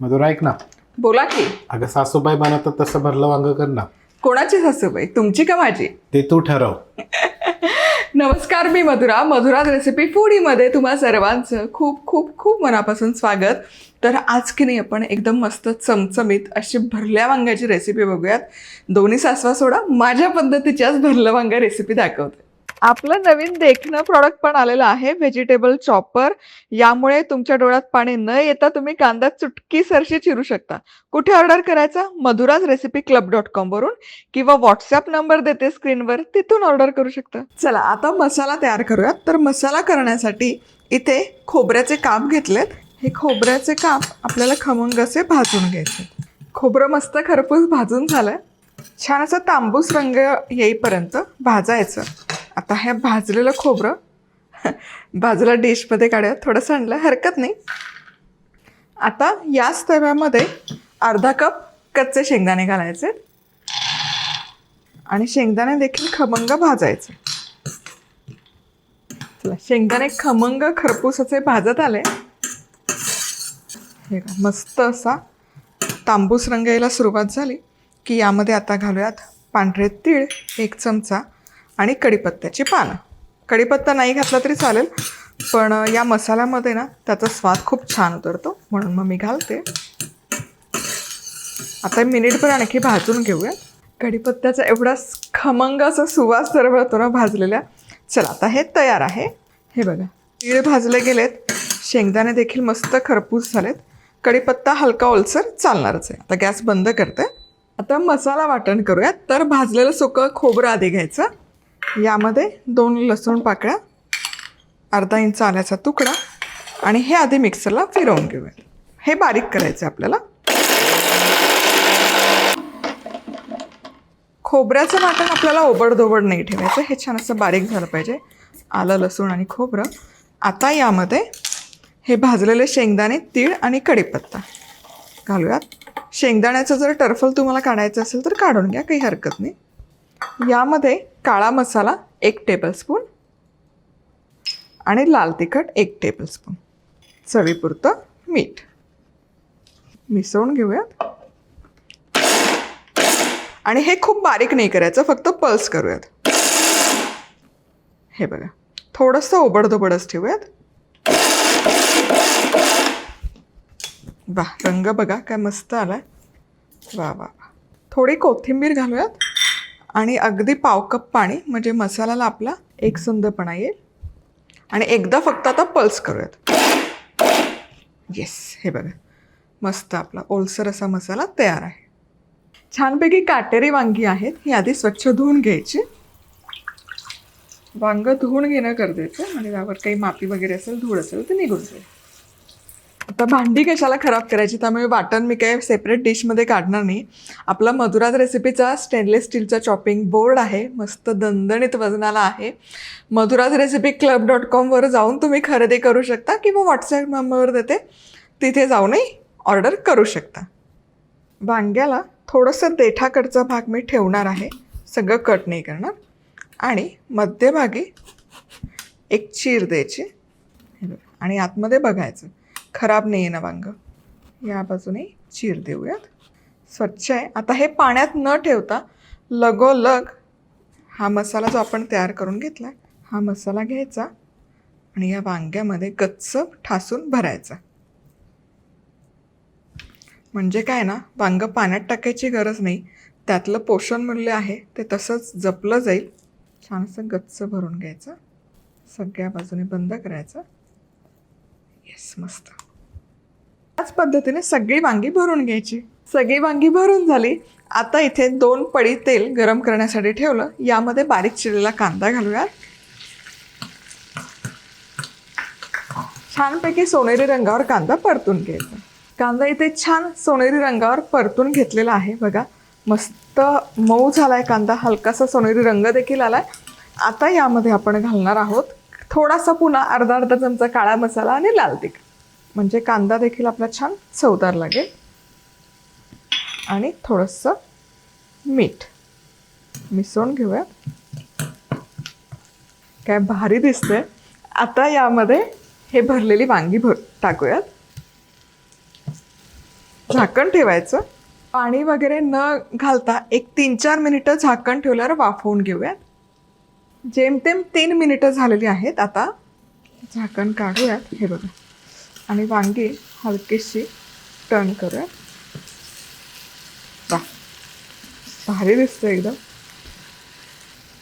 मधुरा ऐक ना. बोला की. अगं सासूबाई बनवतात तसं भरलं वांग कर ना. कोणाची सासूबाई? तुमची का माझी? ते तू ठरव. नमस्कार मी मधुरा. मधुराज रेसिपी फूडीमध्ये तुम्हा सर्वांचं खूप खूप खूप मनापासून स्वागत. तर आज की नाही आपण एकदम मस्त चमचमीत अशी भरल्या वांग्याची रेसिपी बघूयात. दोन्ही सासवा सोडा माझ्या पद्धतीच्याच भरलं वांगा रेसिपी दाखवते. आपलं नवीन देखणं प्रॉडक्ट पण आलेलं आहे व्हेजिटेबल चॉपर यामुळे तुमच्या डोळ्यात पाणी न येता तुम्ही कांदा चुटकी सरशी चिरू शकता. कुठे ऑर्डर करायचा? Madhura's recipe club dot com वरून किंवा व्हॉट्सअप नंबर देते स्क्रीनवर तिथून ऑर्डर करू शकता. चला आता मसाला तयार करूयात. तर मसाला करण्यासाठी इथे खोबऱ्याचे काप घेतलेत. हे खोबऱ्याचे काप आपल्याला खमंग असे भाजून घ्यायचे. खोबरं मस्त खरपूस भाजून झालंय. छान असं तांबूस रंग येईपर्यंत भाजायचं. आता हे भाजलेलं खोबरं बाजूला डिशमध्ये काढूया. थोडं सांडलं हरकत नाही. आता याच तव्यामध्ये अर्धा कप कच्चे शेंगदाणे घालायचे आणि शेंगदाणे देखील खमंग भाजायचे. चला शेंगदाणे खमंग खरपूस असे भाजत आले. हे का मस्त असा तांबूस रंग यायला सुरुवात झाली की यामध्ये आता घालूयात पांढरे तीळ एक चमचा आणि कढीपत्त्याची पानं. कढीपत्ता नाही घातला तरी चालेल पण या मसाल्यामध्ये ना त्याचा स्वाद खूप छान उतरतो म्हणून मग मी घालते. आता मिनिटभर आणखी भाजून घेऊया. कढीपत्त्याचा एवढा खमंग असा सुवास सरवळतो ना भाजलेल्या. चला आता हे तयार आहे. हे बघा तीळ भाजले गेलेत. शेंगदाणे देखील मस्त खरपूस झालेत. कढीपत्ता हलका ओलसर चालणारच आहे. आता गॅस बंद करते. आता मसाला वाटण करूयात तर भाजलेलं सुकं खोबरं आधी घ्यायचं. यामध्ये दोन लसूण पाकळ्या अर्धा इंच आल्याचा तुकडा आणि हे आधी मिक्सरला फिरवून घेऊयात हे बारीक करायचं आहे आपल्याला. खोबऱ्याचं वाटण आपल्याला ओबडधोबड नाही ठेवायचं हे छान असं बारीक झालं पाहिजे. आलं लसूण आणि खोबरं. आता यामध्ये हे भाजलेले शेंगदाणे तीळ आणि कढीपत्ता घालूयात. शेंगदाण्याचं जर टर्फल तुम्हाला काढायचं असेल तर काढून घ्या काही हरकत नाही. यामध्ये काळा मसाला एक टेबलस्पून आणि लाल तिखट एक टेबलस्पून चवीपुरतं मीठ. मिसळून घेऊयात. आणि हे खूप बारीक नाही करायचं फक्त पल्स करूयात. हे बघा थोडंसं ओबडधोबडच ठेवूयात. वा रंग बघा काय मस्त आलाय. वा वा वा थोडी कोथिंबीर घालूयात. आणि अगदी पाव कप पाणी म्हणजे मसाल्याला आपला एक सुंदरपणा येईल. आणि एकदा फक्त आता पल्स करूयात. येस हे बघा. मस्त आपला ओलसर असा मसाला तयार आहे. छानपैकी काटेरी वांगी आहेत. ही आधी स्वच्छ धुवून घ्यायची. वांग धुवून घेणं गरजेचं. आणि म्हणजे त्यावर काही माती वगैरे असेल धूळ असेल तर निघून जाईल. आता भांडी कशाला खराब करायची? त्यामुळे वाटण मी काय सेपरेट डिशमध्ये काढणार नाही. आपला मधुराज रेसिपीचा स्टेनलेस स्टीलचा चॉपिंग बोर्ड आहे. मस्त दणदणीत वजनाला आहे. मधुराज रेसिपी क्लब डॉट कॉमवर जाऊन तुम्ही खरेदी करू शकता किंवा व्हॉट्सॲप नंबरवर देते. तिथे जाऊनही ऑर्डर करू शकता. वांग्याला थोडंसं देठाकडचा भाग मी ठेवणार आहे. सगळं कट नाही करणार. आणि मध्यभागी एक चीर द्यायची. आणि आतमध्ये बघायचं. खराब नाही आहे ना वांग. या बाजूने चीर देऊयात. स्वच्छ आहे. आता हे पाण्यात न ठेवता लगोलग हा मसाला जो आपण तयार करून घेतला हा मसाला घ्यायचा आणि या वांग्यामध्ये गच्च ठासून भरायचा. म्हणजे काय ना वांग पाण्यात टाकायची गरज नाही. त्यातलं पोषण मूल्य आहे ते तसंच जपलं जाईल. छान असं गच्च भरून घ्यायचं. सगळ्या बाजूने बंद करायचं. येस मस्त. त्याच पद्धतीने सगळी वांगी भरून घ्यायची. सगळी वांगी भरून झाली आता इथे दोन पडी तेल गरम करण्यासाठी ठेवलं. यामध्ये बारीक चिरलेला कांदा घालूयात. छानपैकी सोनेरी रंगावर कांदा परतून घ्यायचा. कांदा इथे छान सोनेरी रंगावर परतून घेतलेला आहे बघा. मस्त मऊ झालाय कांदा हलकासा सोनेरी रंग देखील आलाय. आता यामध्ये आपण घालणार आहोत थोडासा पुन्हा अर्धा अर्धा चमचा काळा मसाला आणि लाल तिखट. म्हणजे कांदा देखील आपला छान चवदार लागेल. आणि थोडंसं मीठ. मिसळून घेऊया. काय भारी दिसतंय. आता यामध्ये हे भरलेली वांगी भर टाकूयात. झाकण ठेवायचं. पाणी वगैरे न घालता एक तीन चार मिनिटं झाकण ठेवल्यावर वाफवून घेऊयात. जेमतेम तीन मिनिटं झालेली आहेत आता झाकण काढूयात. हे बघा. आणि वांगी हलकीशी टर्न करूया. वा भारी दिसतं एकदम.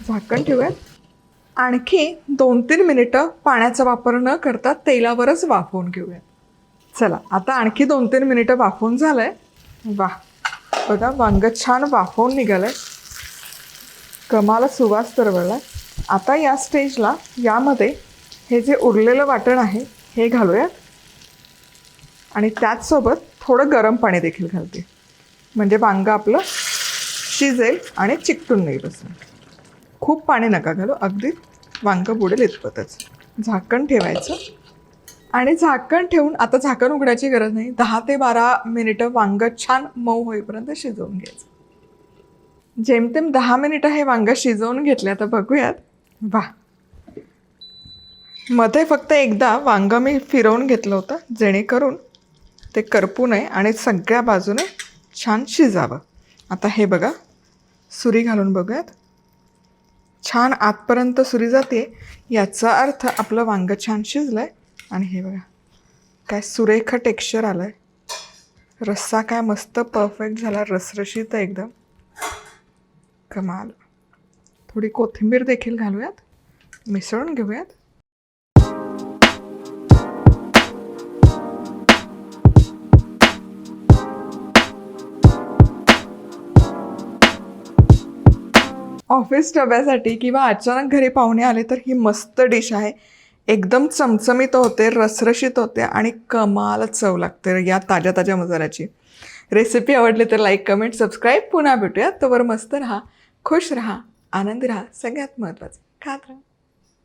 झाकण ठेवूयात. आणखी दोन तीन मिनिटं पाण्याचा वापर न करता तेलावरच वाफवून घेऊयात. चला आता आणखी दोन तीन मिनिटं वाफवून आहे वा बघा वांग छान वाफवून आहे कमाला सुवास तरवळला आता या स्टेजला यामध्ये हे जे उरलेलं वाटण आहे हे घालूयात. आणि त्याचसोबत थोडं गरम पाणी देखील घालते. म्हणजे वांगं आपलं शिजेल आणि चिकटून नाही बसेल खूप पाणी नका घालू अगदी वांगं बुडेल इतपतच. झाकण ठेवायचं. आणि झाकण ठेवून आता झाकण उघडायची गरज नाही दहा ते बारा मिनिटं वांगं छान मऊ होईपर्यंत शिजवून घ्यायचं. जेमतेम दहा मिनिटं हे वांग शिजवून घेतले आता बघूयात. वा मध्ये फक्त एकदा वांग मी फिरवून घेतलं होतं जेणेकरून ते करपू नये आणि सगळ्या बाजूने छान शिजावं. आता हे बघा सुरी घालून बघूयात. छान आतपर्यंत सुरी जाते. याचा अर्थ आपलं वांगं छान शिजलं आहे आणि हे बघा काय सुरेख टेक्स्चर आलं आहे रस्सा काय मस्त परफेक्ट झाला रसरशीत आहे एकदम. कमाल. थोडी कोथिंबीर देखील घालूयात. मिसळून घेऊयात. ऑफिस डब्यासाठी किंवा अचानक घरी पाहुणे आले तर ही मस्त डिश आहे. एकदम चमचमीत होते रसरशीत होते आणि कमाल चव लागते या ताज्या ताज्या मसाल्याची. रेसिपी आवडली तर लाईक कमेंट सबस्क्राईब पुन्हा भेटूया. तोवर मस्त राहा खुश राहा आनंदी राहा. सगळ्यात महत्त्वाचं खात राहा.